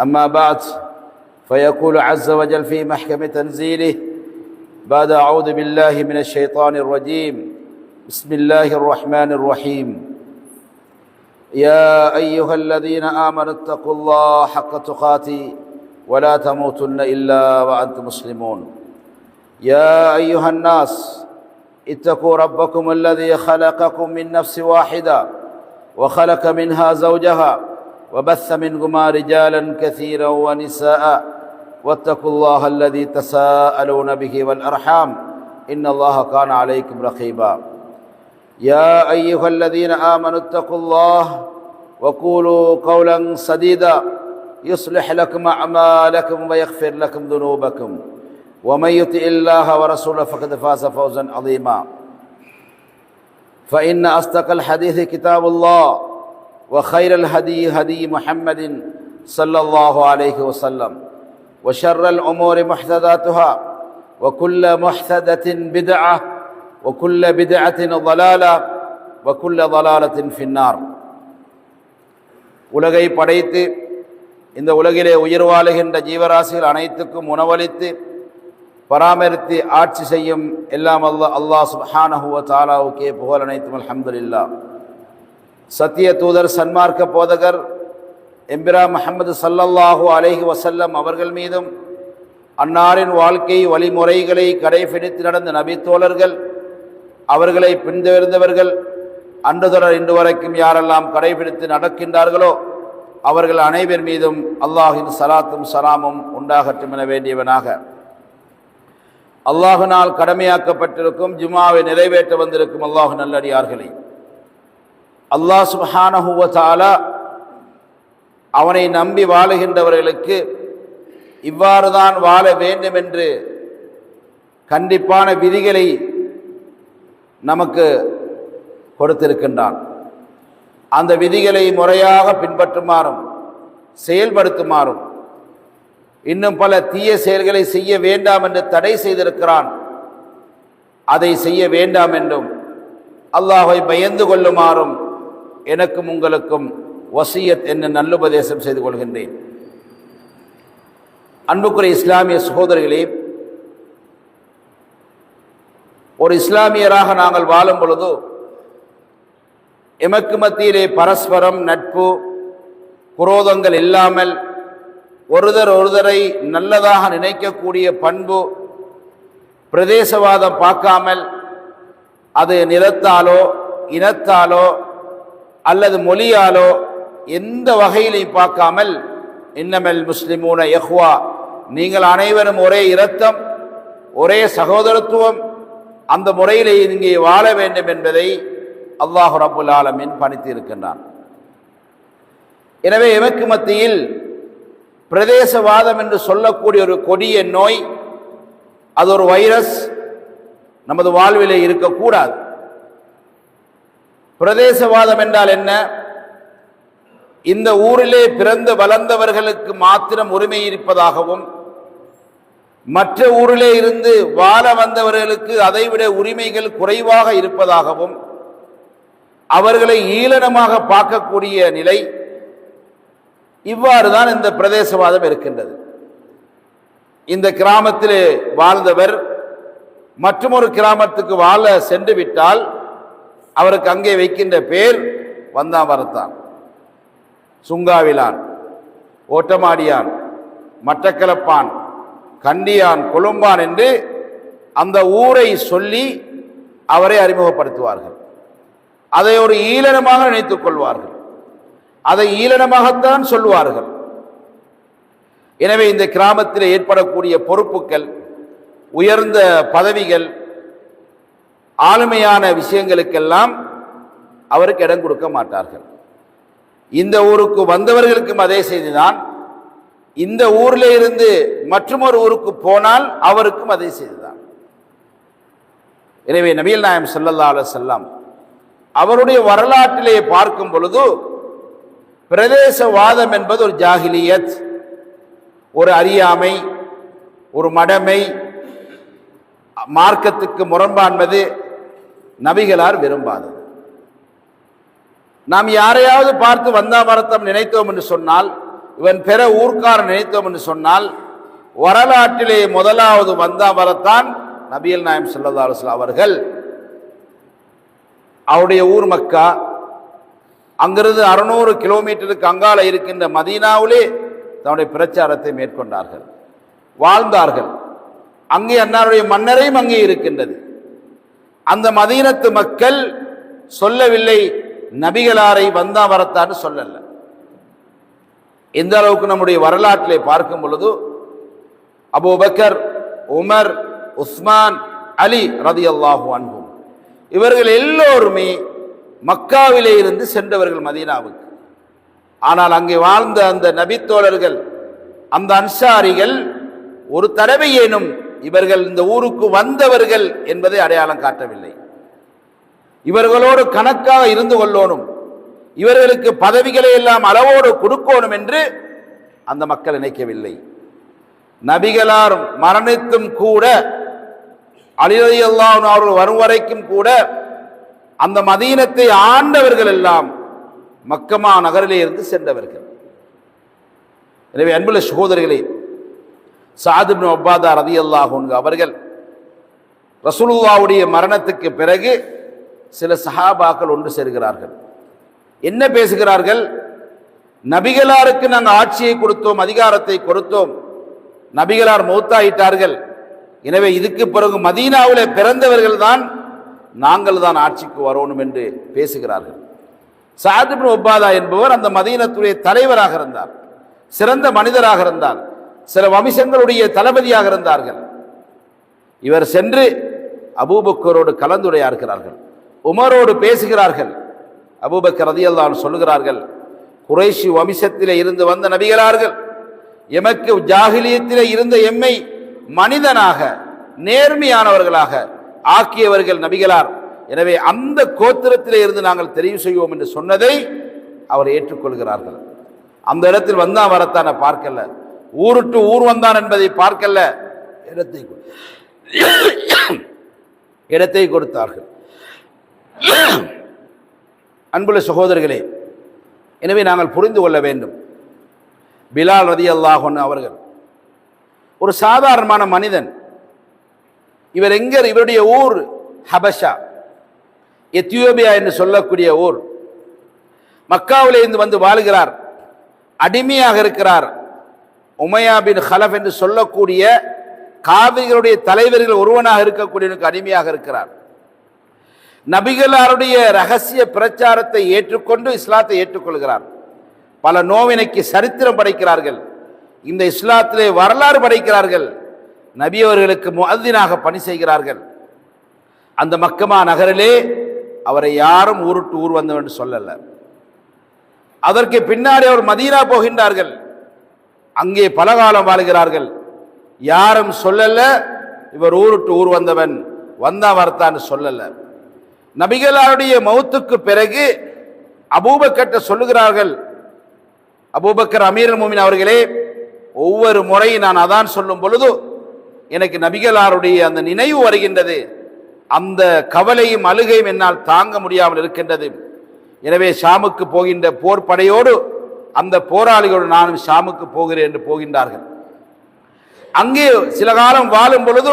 أما بعد فيقول عز وجل في محكم تنزيله بعد أعوذ بالله من الشيطان الرجيم. بسم الله الرحمن الرحيم. يا أيها الذين آمنوا اتقوا الله حق تقاته ولا تموتن إلا وأنتم مسلمون. يا أيها الناس اتقوا ربكم الذي خلقكم من نفس واحدة وخلق منها زوجها وبث منهما رجالا كثيرا ونساء. واتقوا الله الذي تساءلون به والأرحام. إن الله كان عليكم رقيبا. يا أيها الذين آمنوا اتقوا الله وقولوا قولا سديدا. يصلح لكم أعمالكم ويغفر لكم ذنوبكم. ومن يطع الله ورسوله فقد فاز فوزا عظيما. فإن أصدق الحديث كتاب الله. وخير الهدي هدي محمد صلى الله عليه وسلم وشر الامور محدثاتها وكل محدثه بدعه وكل بدعه ضلاله وكل ضلاله في النار உலகை படைத்து இந்த உலகிலே உயிர் வாழுகின்ற ஜீவராசிகள் அனைத்துக்கும் உணவளித்து பராமரித்து ஆட்சி செய்யும் எல்லாம் அல்லா அல்லாஹ் சுப்ஹானஹுவ தாலாவுக்கே புகழ் அனைத்தும் அல்ஹம்துலில்லா சத்திய தூதர் சன்மார்க்க போதகர் எம்பிரா முகமது சல்லல்லாஹு அலைஹி வசல்லம் அவர்கள் மீதும் அன்னாரின் வாழ்க்கை வழிமுறைகளை கடைபிடித்து நடந்த நபித்தோழர்கள் அவர்களை பின்தொடர்ந்தவர்கள் அன்று தொடர் இன்று வரைக்கும் யாரெல்லாம் கடைபிடித்து நடக்கின்றார்களோ அவர்கள் அனைவர் மீதும் அல்லாஹின் சலாத்தும் சலாமும் உண்டாகட்டும் என வேண்டியவனாக. அல்லாஹினால் கடமையாக்கப்பட்டிருக்கும் ஜுமாவை நிறைவேற்ற வந்திருக்கும் அல்லாஹு நல்லடியார்களை. அல்லாஹ் சுபஹானஹுவ தாலா அவனை நம்பி வாழுகின்றவர்களுக்கு இவ்வாறு தான் வாழ வேண்டும் என்று கண்டிப்பான விதிகளை நமக்கு கொடுத்திருக்கின்றான். அந்த விதிகளை முறையாக பின்பற்றுமாறும் செயல்படுத்துமாறும் இன்னும் பல தீய செயல்களை செய்ய வேண்டாம் என்று தடை செய்திருக்கிறான். அதை செய்ய வேண்டாம் என்றும் அல்லாஹை பயந்து கொள்ளுமாறும் எனக்கும் உங்களுக்கும் வசியத் என்ன நல்லுபதேசம் செய்து கொள்கின்றேன். அன்புக்குரிய இஸ்லாமிய சகோதரிகளே ஒரு இஸ்லாமியராக நாங்கள் வாழும் பொழுது எமக்கு மத்தியிலே பரஸ்பரம் நட்பு குரோதங்கள் இல்லாமல் ஒருதர் ஒருதரை நல்லதாக நினைக்கக்கூடிய பண்பு பிரதேசவாதம் பார்க்காமல் அது நிறத்தாலோ இனத்தாலோ அல்லது மொழியாலோ எந்த வகையிலையும் பார்க்காமல் இன்னமெல் முஸ்லிமூன யஹ்வா நீங்கள் அனைவரும் ஒரே இரத்தம் ஒரே சகோதரத்துவம் அந்த முறையிலே இங்கே வாழ வேண்டும் என்பதை அல்லாஹு ரபுல் ஆலமின் பணித்திருக்கின்றான். எனவே எமக்கு மத்தியில் பிரதேசவாதம் என்று சொல்லக்கூடிய ஒரு கொடிய நோய் அது ஒரு வைரஸ் நமது வாழ்விலே இருக்கக்கூடாது. பிரதேசவாதம் என்றால் என்ன? இந்த ஊரிலே பிறந்து வளர்ந்தவர்களுக்கு மாத்திரம் உரிமை இருப்பதாகவும் மற்ற ஊரிலே இருந்து வாழ வந்தவர்களுக்கு அதைவிட உரிமைகள் குறைவாக இருப்பதாகவும் அவர்களை ஈழனமாக பார்க்கக்கூடிய நிலை இவ்வாறு தான் இந்த பிரதேசவாதம் இருக்கின்றது. இந்த கிராமத்தில் வாழ்ந்தவர் மற்றொரு கிராமத்துக்கு வாழ சென்று விட்டால் அவருக்கு அங்கே வைக்கின்ற பேர் வந்தாமரத்தான் சுங்காவிலான் ஓட்டமாடியான் மட்டக்களப்பான் கண்டியான் கொழும்பான் என்று அந்த ஊரை சொல்லி அவரை அறிமுகப்படுத்துவார்கள். அதை ஒரு ஈழனமாக நினைத்துக் கொள்வார்கள். அதை ஈழனமாகத்தான் சொல்வார்கள் எனவே இந்த கிராமத்தில் ஏற்படக்கூடிய பொறுப்புகள் உயர்ந்த பதவிகள் ஆளுமையான விஷயங்களுக்கெல்லாம் அவருக்கு இடம் கொடுக்க மாட்டார்கள். இந்த ஊருக்கு வந்தவர்களுக்கும் அதே செய்திதான். இந்த ஊர்ல இருந்து மற்றொரு ஊருக்கு போனால் அவருக்கும் அதை செய்திதான். எனவே நபிகள் நாயம் ஸல்லல்லாஹு செல்லாம் அவருடைய வரலாற்றிலே பார்க்கும் பொழுது பிரதேசவாதம் என்பது ஒரு ஜாகிலியத் ஒரு அறியாமை ஒரு மடமை மார்க்கத்துக்கு முரண்பான்பது நபிகளார் விரும்பாதது. நாம் யாரையாவது பார்த்து வந்தாமரத்தம் நினைத்தோம் என்று சொன்னால் இவன் பிற ஊர்க்காரன் நினைத்தோம் என்று சொன்னால் வரலாற்றிலே முதலாவது வந்தா வரத்தான் நபியல் நாயம் ஸல்லல்லாஹு அலைஹி அவர்கள். அவருடைய ஊர் மக்கா அங்கிருந்து அறுநூறு கிலோமீட்டருக்கு அங்கால இருக்கின்ற மதீனாவிலே தன்னுடைய பிரச்சாரத்தை மேற்கொண்டார்கள். வாழ்ந்தார்கள். அங்கே அன்னாருடைய மன்னரையும் அங்கே இருக்கின்றது. அந்த மதீனத்து மக்கள் சொல்லவில்லை நபிகளாரை வந்தா வரத்தான்னு சொல்லல. எந்த அளவுக்கு நம்முடைய வரலாற்றிலே பார்க்கும் பொழுது அபூபக்கர் உமர் உஸ்மான் அலி ரதி அல்லாஹூ அன்பும் இவர்கள் எல்லோருமே மக்காவிலே இருந்து சென்றவர்கள் மதீனாவுக்கு. ஆனால் அங்கே வாழ்ந்த அந்த நபித்தோழர்கள் அந்த அன்சாரிகள் ஒரு தடவையேனும் இவர்கள் இந்த ஊருக்கு வந்தவர்கள் என்பதை அடையாளம் காட்டவில்லை. இவர்களோடு கணக்காக இருந்து கொள்ளோனும் இவர்களுக்கு பதவிகளை எல்லாம் அளவோடு கொடுக்கணும் என்று அந்த மக்கள் நினைக்கவில்லை. நபிகளார் மரணித்தும் கூட அலிரதி அல்லாஹ் அவர்கள் வரும் வரைக்கும் கூட அந்த மதீனத்தை ஆண்டவர்கள் எல்லாம் மக்கமா நகரிலே இருந்து சென்றவர்கள். எனவே அன்புள்ள சகோதரர்களே சாதிபின் ஒப்பாதா ரதி அல்லாஹூன்கு அவர்கள் ரசூலுல்லாவுடைய மரணத்துக்கு பிறகு சில சஹாபாக்கள் ஒன்று சேர்கிறார்கள். என்ன பேசுகிறார்கள்? நபிகளாருக்கு நாங்கள் ஆட்சியை கொடுத்தோம் அதிகாரத்தை கொடுத்தோம். நபிகளார் மௌத்தாயிட்டார்கள். எனவே இதுக்கு பிறகு மதீனாவில் பிறந்தவர்கள் தான் நாங்கள் தான் ஆட்சிக்கு வரணும் என்று பேசுகிறார்கள். சாதிபின் ஒப்பாதா என்பவர் அந்த மதீனத்துடைய தலைவராக இருந்தார். சிறந்த மனிதராக இருந்தார். சில வம்சங்களுடைய தளபதியாக இருந்தார்கள். இவர் சென்று அபூபக்கரோடு கலந்துரையாடுகிறார்கள். உமரோடு பேசுகிறார்கள். அபூபக்கர் ரதியல்லான் சொல்லுகிறார்கள் குறைஷி வம்சத்திலே இருந்து வந்த நபிகளார்கள் எமக்கு ஜாகிலியத்திலே இருந்த எம்மை மனிதனாக நேர்மையானவர்களாக ஆக்கியவர்கள் நபிகளார். எனவே அந்த கோத்திரத்திலே இருந்து நாங்கள் தெரிவு செய்வோம் என்று சொன்னதை அவர் ஏற்றுக்கொள்கிறார்கள். அந்த இடத்தில் வந்தா வரத்தான பார்க்கல. ஊருட்டு ஊர் வந்தான் என்பதை பார்க்கல இடத்தை இடத்தை கொடுத்தார்கள். அன்புள்ள சகோதரர்களே எனவே நாங்கள் புரிந்து கொள்ள வேண்டும். பிலால் ரதி அல்லாஹன் அவர்கள் ஒரு சாதாரணமான மனிதன். இவர் எங்க? இவருடைய ஊர் ஹபஷா எத்தியோபியா என்று சொல்லக்கூடிய ஊர். மக்காவிலே இருந்து வந்து வாழுகிறார். அடிமையாக இருக்கிறார். உமையா பின் ஹலஃப் என்று சொல்லக்கூடிய காவிரிகளுடைய தலைவர்கள் ஒருவனாக இருக்கக்கூடியவனுக்கு அடிமையாக இருக்கிறார். நபிகளாருடைய ரகசிய பிரச்சாரத்தை ஏற்றுக்கொண்டு இஸ்லாத்தை ஏற்றுக்கொள்கிறார். பல நோவினைக்கு சரித்திரம் படைக்கிறார்கள். இந்த இஸ்லாத்திலே வரலாறு படைக்கிறார்கள். நபி அவர்களுக்கு முஅத்தினாக பணி செய்கிறார்கள். அந்த மக்கமா நகரிலே அவரை யாரும் ஊருட்டு ஊர் வந்தவன் என்று சொல்லல. அதற்கு பின்னாடி அவர் மதீனா போகின்றார்கள். அங்கே பலகாலம் வாழ்கிறார்கள். யாரும் சொல்லல. இவர் ஊருட்டு ஊர் வந்தவன். வந்தா வரத்தான்னு சொல்லல. நபிகளாருடைய மௌத்துக்கு பிறகு அபூபக்கட்ட சொல்லுகிறார்கள். அபூபக்கர் அமீர் மோமின் அவர்களே ஒவ்வொரு முறை நான் அதான் சொல்லும் பொழுது எனக்கு நபிகளாருடைய அந்த நினைவு வருகின்றது. அந்த கவலையும் அழுகையும் என்னால் தாங்க முடியாமல் இருக்கின்றது. எனவே ஷாமுக்கு போகின்ற போர் படையோடு அந்த போராளிகளுடன் நானும் ஷாமுக்கு போகிறேன் என்று போகின்றார்கள். அங்கே சில காலம் வாழும் பொழுது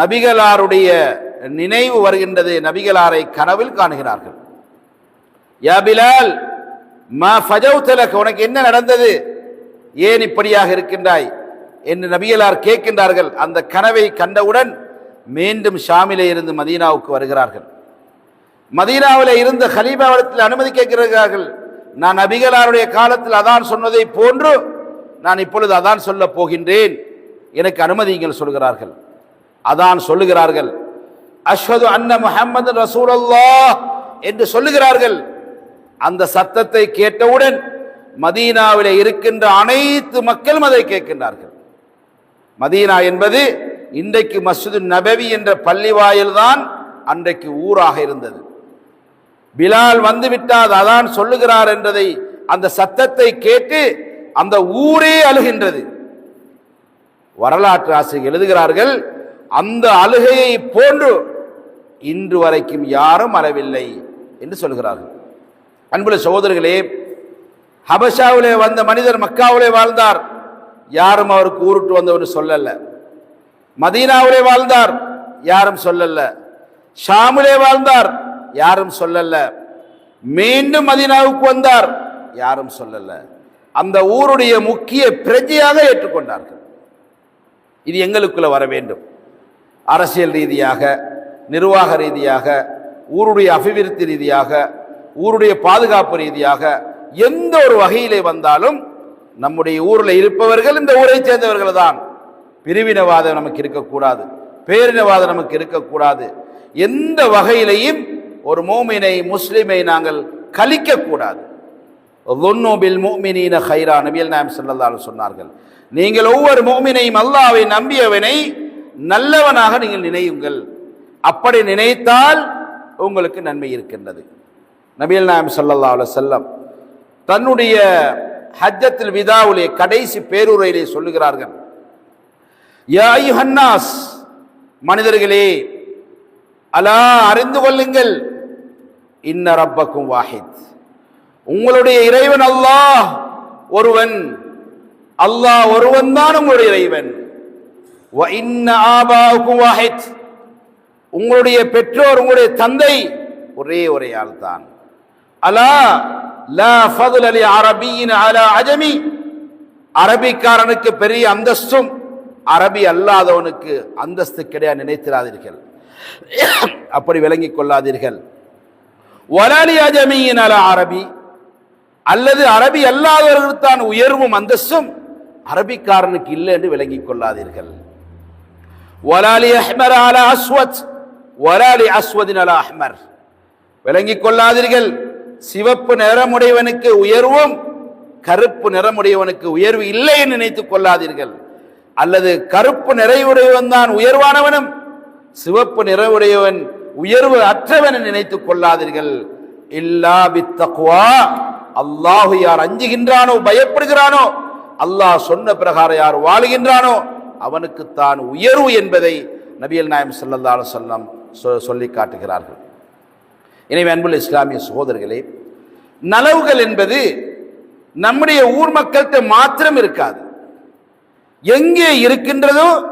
நபிகளாருடைய நினைவு வருகின்றது. நபிகளாரை கனவில் காணுகிறார்கள். யா பிலால் மா ஃபஜௌதலக உனக்கு என்ன நடந்தது? ஏன் இப்படியாக இருக்கின்றாய்? என்று நபிகளார் கேட்கின்றார்கள். அந்த கனவை கண்டவுடன் மீண்டும் ஷாமிலே இருந்து மதீனாவுக்கு வருகிறார்கள். மதீனாவில் இருந்த ஹலீபாவிடத்தில் அனுமதி கேட்கிறார்கள். நான் நபிகளாருடைய காலத்தில் அதான் சொன்னதை போன்று நான் இப்பொழுது அதான் சொல்ல போகின்றேன். எனக்கு அனுமதிங்கள் சொல்கிறார்கள். அதான் சொல்லுகிறார்கள். அஸ்வது அன்ன முஹம்மது ரசூலல்லா என்று சொல்லுகிறார்கள். அந்த சத்தத்தை கேட்டவுடன் மதீனாவில் இருக்கின்ற அனைத்து மக்களும் அதை கேட்கின்றார்கள். மதீனா என்பது இன்றைக்கு மஸ்ஜிது நபவி என்ற பள்ளி வாயில்தான் அன்றைக்கு ஊராக இருந்தது. பிலால் வந்து விட்டால் அதான் சொல்லுகிறார் என்றதை அந்த சத்தத்தை கேட்டு அந்த ஊரே அழுகின்றது. வரலாற்று ஆசிரியர் எழுதுகிறார்கள் அந்த அழுகையை போன்று இன்று வரைக்கும் யாரும் அறவில்லை என்று சொல்கிறார்கள். அன்புள்ள சகோதரர்களே ஹபஷாவிலே வந்த மனிதர் மக்காவிலே வாழ்ந்தார் யாரும் அவருக்கு ஊருட்டு வந்தவன் சொல்லல. மதீனாவிலே வாழ்ந்தார் யாரும் சொல்லல. ஷாமிலே வாழ்ந்தார் யாரும் சொல்லல. மீண்டும் மதினாவுக்கு வந்தார். யாரும் சொல்லல. அந்த ஊருடைய முக்கிய பிரஜையாக ஏற்றுக்கொண்டார்கள். இது எங்களுக்குள்ள வர வேண்டும். அரசியல் ரீதியாக நிர்வாக ரீதியாக ஊருடைய அபிவிருத்தி ரீதியாக ஊருடைய பாதுகாப்பு ரீதியாக எந்த ஒரு வகையிலே வந்தாலும் நம்முடைய ஊரில் இருப்பவர்கள் இந்த ஊரை சேர்ந்தவர்கள் தான். பிரிவினவாதம் நமக்கு இருக்கக்கூடாது. பேரினவாதம் நமக்கு இருக்கக்கூடாது. எந்த வகையிலையும் ஒரு மோமினை முஸ்லீமை நாங்கள் கலிக்கக்கூடாது லுன்னோபில் மூமினின ஹைரா நபியல் நாயம் செல்லல்லால் சொன்னார்கள் நீங்கள் ஒவ்வொரு மோமினையும் அல்லாவை நம்பியவனை நல்லவனாக நீங்கள் நினையுங்கள். அப்படி நினைத்தால் உங்களுக்கு நன்மை இருக்கின்றது. நபியல் நாயம் சல்லல்லா செல்லம் தன்னுடைய ஹஜ்ஜத்தில் விதாவுலே கடைசி பேருரையிலே சொல்லுகிறார்கள் யாயு ஹன்னாஸ் மனிதர்களே அலா அறிந்து கொள்ளுங்கள். இன்ன ரப்பக்கும் வாஹித். உங்களுடைய இறைவன் அல்லாஹ் ஒருவன். அல்லாஹ் ஒருவன் தான் உங்களுடைய இறைவன். வ இன்ன வாஹித். உங்களுடைய பெற்றோர் உங்களுடைய தந்தை ஒரே ஒரே ஆள் தான் அலா லா ஃபதுல் அலி அரபியின் அலா அஜமி. அரபிக்காரனுக்கு பெரிய அந்தஸ்தும் அரபி அல்லாதவனுக்கு அந்தஸ்து கிடையாது நினைத்திராதீர்கள். அப்படி விளங்கிக் கொள்ளாதீர்கள். வலாலி அஜமியின் அல அரபி. அல்லது அரபி அல்லாதவர்களுக்கு தான் உயர்வும் அந்தஸ்தும் அரபிக்காரனுக்கு இல்லை என்று விளங்கிக் கொள்ளாதீர்கள். வலாலி அஹ்மர் அல அஸ்வத் வலாலி அஸ்வதின் அல அஹ்மர். விளங்கிக் கொள்ளாதீர்கள். சிவப்பு நிறமுடையவனுக்கு உயர்வும் கருப்பு நிறமுடையவனுக்கு உயர்வு இல்லை என்று நினைத்துக் கொள்ளாதீர்கள். அல்லது கருப்பு நிறைவுடையவன் தான் உயர்வானவனும் சிவப்பு நிறைவுடையவன் உயர்வு அற்றவன் நினைத்துக் கொள்ளாதீர்கள். இல்லா பித்தகுவா. அல்லாஹு யார் அஞ்சுகின்றானோ பயப்படுகிறானோ அல்லாஹ் சொன்ன பிரகாரம் யார் வாழுகின்றானோ அவனுக்கு தான் உயர்வு என்பதை நபியல் நாயம் ஸல்லல்லாஹு சொல்லம் சொ- சொல்லி காட்டுகிறார்கள். எனவே அன்புள்ள இஸ்லாமிய சகோதரர்களே நலவுகள் என்பது நம்முடைய ஊர் மக்கள்கிட்ட மாத்திரம் இருக்காது. எங்கே இருக்கின்றதோ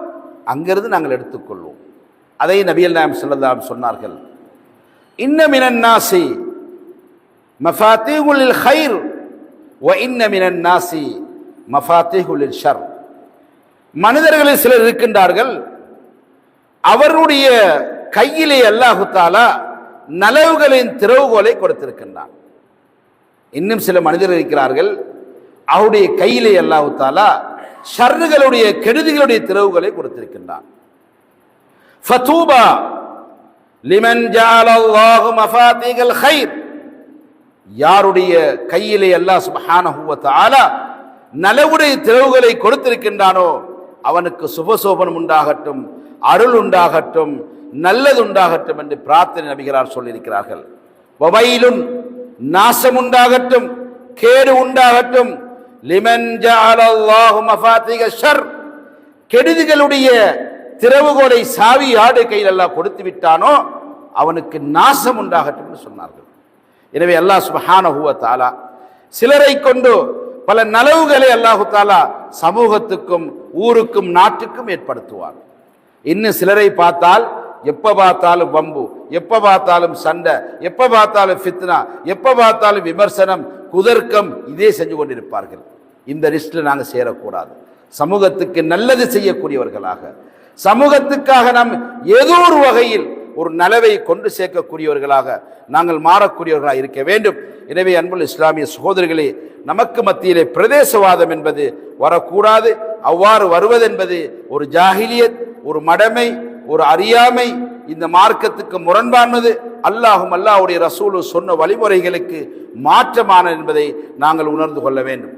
அங்கிருந்து நாங்கள் எடுத்துக்கொள்வோம். அதை நபியல் நாயம் செல்லதாம் சொன்னார்கள். இன்ன நாசி மஃபாத்திகுலில் ஹைர் ஒ இன்னமினன் நாசி மஃபாத்திகுலில் ஷர். மனிதர்களில் சிலர் இருக்கின்றார்கள். அவருடைய கையிலே அல்லாஹு தாலா நலவுகளின் திறவுகோலை கொடுத்திருக்கின்றான். இன்னும் சில மனிதர்கள் இருக்கிறார்கள். அவருடைய கையிலே அல்லாஹு தாலா ஷர்றுகளுடைய கெடுதிகளுடைய திறவுகளை கொடுத்திருக்கின்றான். ஃபதூபா லிமன் ஜஅலல்லாஹு மஃபாத்திகல் கைர் யாருடைய கையிலே அல்லாஹ் சுப்ஹானஹு வ தஆலா நலவுடைய திறவுகளை கொடுத்திருக்கின்றானோ அவனுக்கு சுபசோபனம் உண்டாகட்டும் அருள் உண்டாகட்டும் நல்லது உண்டாகட்டும் என்று பிரார்த்தனை நபிகளார் சொல்லியிருக்கிறார்கள். வபையிலும் நாசம் உண்டாகட்டும் கேடு உண்டாகட்டும். லிமன் ஜஅலல்லாஹு மஃபாத்திக ஷர் கெடுதிகளுடைய திறவுகோலை சாவி ஆடு கையில் எல்லாம் கொடுத்து விட்டானோ அவனுக்கு நாசம் உண்டாகட்டும் சொன்னார்கள். எனவே அல்லாஹ் சுப்ஹானஹு வ தஆலா சிலரை கொண்டு பல நலவுகளை அல்லாஹு தாலா சமூகத்துக்கும் ஊருக்கும் நாட்டுக்கும் ஏற்படுத்துவார் இன்னும் சிலரை பார்த்தால் எப்போ பார்த்தாலும் வம்பு எப்போ பார்த்தாலும் சண்டை எப்போ பார்த்தாலும் ஃபித்னா எப்போ பார்த்தாலும் விமர்சனம் குதர்க்கம் இதே செஞ்சு கொண்டிருப்பார்கள். இந்த லிஸ்ட்ல நாங்கள் சேரக்கூடாது. சமூகத்துக்கு நல்லது செய்யக்கூடியவர்களாக சமூகத்துக்காக நாம் ஏதோ ஒரு வகையில் ஒரு நலவை கொண்டு சேர்க்கக்கூடியவர்களாக நாங்கள் மாறக்கூடியவர்களாக இருக்க வேண்டும். எனவே அன்புள்ள இஸ்லாமிய சகோதரிகளே நமக்கு மத்தியிலே பிரதேசவாதம் என்பது வரக்கூடாது. அவ்வாறு வருவதென்பது ஒரு ஜாகிலியத் ஒரு மடமை ஒரு அறியாமை. இந்த மார்க்கத்துக்கு முரண்பானது. அல்லாஹும் அல்லாஹுடைய ரசூலு சொன்ன வழிமுறைகளுக்கு மாற்றமானது என்பதை நாங்கள் உணர்ந்து கொள்ள வேண்டும்.